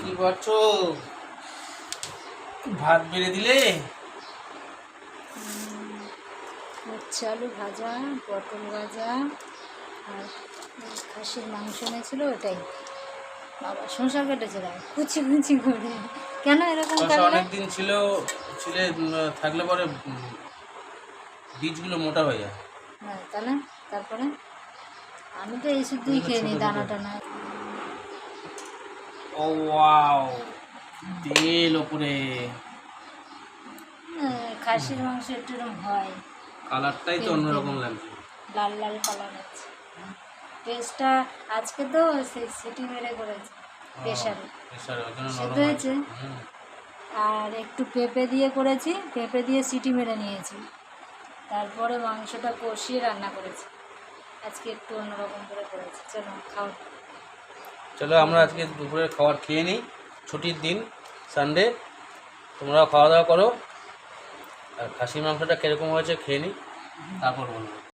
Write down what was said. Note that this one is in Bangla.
কি করছ? ভাত বেড়ে দিলে? হচ্ছে আলু ভাজা পটল ভাজা আর খাসির মাংস এনেছিল ওটাই। বাবা শসা কেটেছিল কুচি কুচি করে। কেন এরকম অনেকদিন ছিল ছিলে থাকলে পরে বীজগুলো মোটা হয়ে যায়। হ্যাঁ তাহলে? তারপরে? আমি তো এই শুদ্ধই খেয়ে নিই দানা টানা ও ওয়াও। তেল ওপরে। খাসির মাংস একটু হয়। কালারটাই তো অন্যরকম লাগছে। লাল লাল কালার আছে। টেস্টটা আজকে তো সেই সিটি মেরে করেছে প্রেশারে সেদ্ধ? হয়েছে। আর একটু পেঁপে দিয়ে করেছি পেঁপে দিয়ে সিটি মেরে নিয়েছি। তারপরে মাংসটা কষিয়ে রান্না করেছি। আজকে একটু অন্যরকম করে করেছি। চলো খাও। চলো, আমরা আজকে দুপুরের খাবার খেয়ে নিই। ছুটির দিন সানডে তোমরা খাওয়া দাওয়া করো। আর খাসির মাংসটা কীরকম হয়েছে খেয়ে নিই। তারপর বলব।